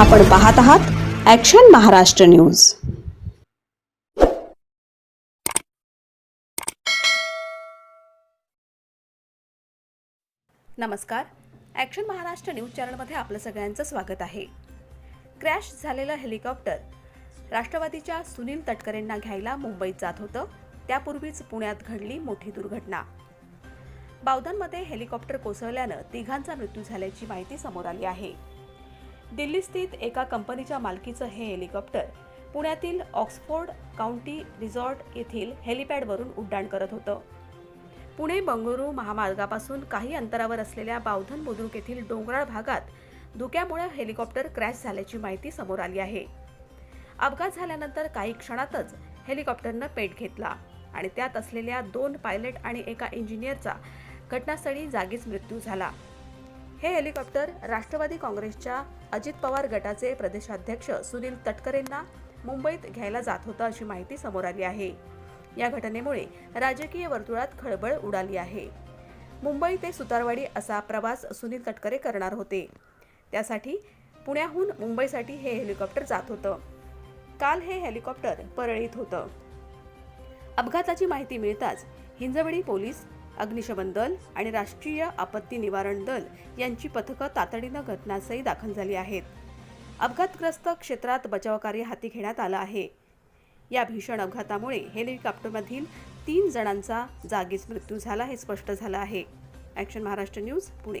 आपण पाहत आहात ॲक्शन महाराष्ट्र न्यूज नमस्कार. ॲक्शन महाराष्ट्र न्यूज चॅनलमध्ये आपलं सगळ्यांचं स्वागत आहे. क्रॅश झालेलं हेलिकॉप्टर राष्ट्रवादीच्या सुनील तटकरेंना घ्यायला मुंबईत जात होतं. त्यापूर्वीच पुण्यात घडली मोठी दुर्घटना. बावधनमध्ये हेलिकॉप्टर कोसळल्यानं तिघांचा मृत्यू झाल्याची माहिती समोर आली आहे. दिल्ली स्थित एका कंपनीच्या मालकीचं हे हेलिकॉप्टर पुण्यातील ऑक्सफोर्ड काउंटी रिसॉर्ट येथील हेलिपॅडवरून उड्डाण करत होतं. पुणे बंगळुरू महामार्गापासून काही अंतरावर असलेल्या बावधन बुद्रुक येथील डोंगराळ भागात धुक्यामुळे हेलिकॉप्टर क्रॅश झाल्याची माहिती समोर आली आहे. अपघात झाल्यानंतर काही क्षणातच हेलिकॉप्टरनं पेट घेतला आणि त्यात असलेल्या दोन पायलट आणि एका इंजिनियरचा घटनास्थळी जागीच मृत्यू झाला. हे हेलिकॉप्टर राष्ट्रवादी काँग्रेसच्या अजित पवार गटाचे प्रदेशाध्यक्ष सुनील तटकरेंना मुंबईत घ्यायला जात होतं अशी माहिती समोर आली आहे. या घटनेमुळे राजकीय वर्तुळात खळबळ उडाली आहे. मुंबई ते सुतारवाडी असा प्रवास सुनील तटकरे करणार होते. त्यासाठी पुण्याहून मुंबईसाठी हे हेलिकॉप्टर जात होतं. काल हे हेलिकॉप्टर परळीत होतं. अपघाताची माहिती मिळताच हिंजवडी पोलीस अग्निशमन दल आणि राष्ट्रीय आपत्ती निवारण दल यांची पथकं तातडीनं घटनास्थळी दाखल झाली आहेत. अपघातग्रस्त क्षेत्रात बचावकार्य हाती घेण्यात आलं आहे. या भीषण अपघातामुळे हेलिकॉप्टरमधील तीन जणांचा जागीच मृत्यू झाला हे स्पष्ट झालं आहे. Action Maharashtra news Pune